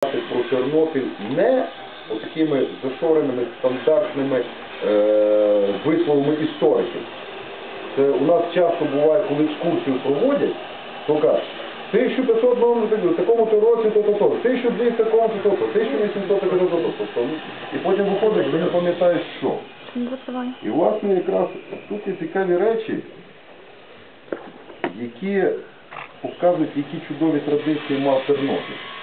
про Тернопіль не такими зашореними стандартними е, висловами істориків. Це у нас часто буває, коли екскурсію проводять, то кажуть, 1500 в такому то році, то то то 1200 такому то то то 1800 такому то то то І потім виходить, що не пам'ятаєш що. І власне якраз тут є цікаві речі, які показують, які чудові традиції мав Тернопіль.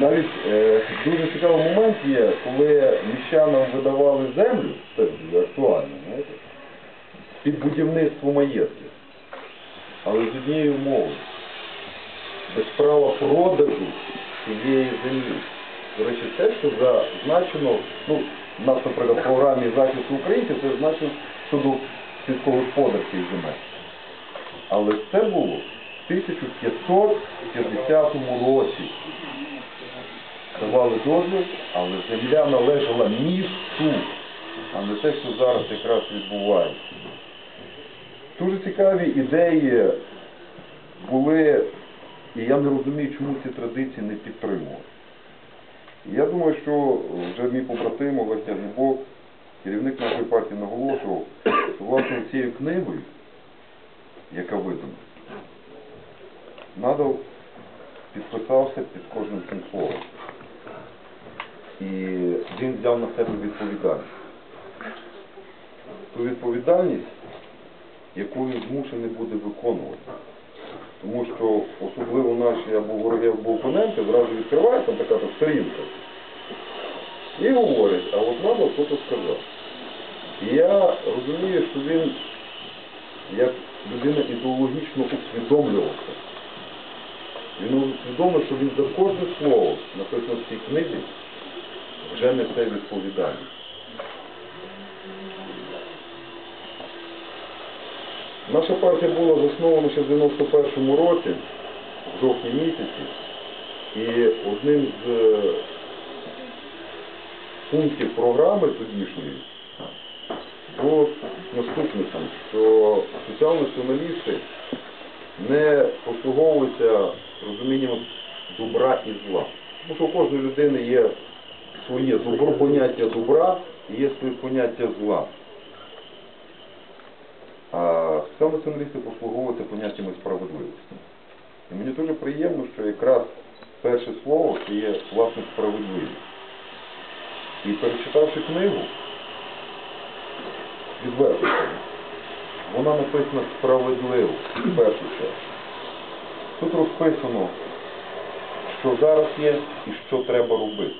Навіть е, дуже цікавий момент є, коли міщанам видавали землю, це актуально, знаєте, під будівництво маєтків. Але з однією умовою. Без права продажу цієї землі. До речі, те, що зазначено, ну, в нас, наприклад, в програмі захисту українців, це зазначено щодо сільськогосподарських земель. Але це було 1550 році. Давали дозвіл, але земля належала місту, а не те, що зараз якраз відбувається. Дуже цікаві ідеї були, і я не розумію, чому ці традиції не підтримували. Я думаю, що вже мій побратим Олег Тягнебок, керівник нашої партії наголошував, що власне цією книгою, яка видана, надав підписався під кожним цим словом. І він взяв на себе відповідальність. Ту відповідальність, яку він змушений буде виконувати. Тому що особливо наші або вороги, або опоненти зразу відкривають там така то сторінка. І говорять, а от треба хто-то сказав. І я розумію, що він як людина ідеологічно усвідомлювався. Він усвідомив, що він за кожне слово, написане в цій книзі, вже несе відповідальність. Наша партія була заснована ще в 91-му році, в жовтні місяці, і одним з е, пунктів програми тодішньої було наступне, що соціал-націоналісти не послуговуються розумінням добра і зла. Тому що у кожної людини є своє добро, поняття добра і є своє поняття зла. А соціал-націоналісти послуговуються поняттями справедливості. І мені дуже приємно, що якраз перше слово це є власне справедливість. І перечитавши книгу, відверто, вона написана справедливо в першу чергу. Тут розписано, що зараз є і що треба робити.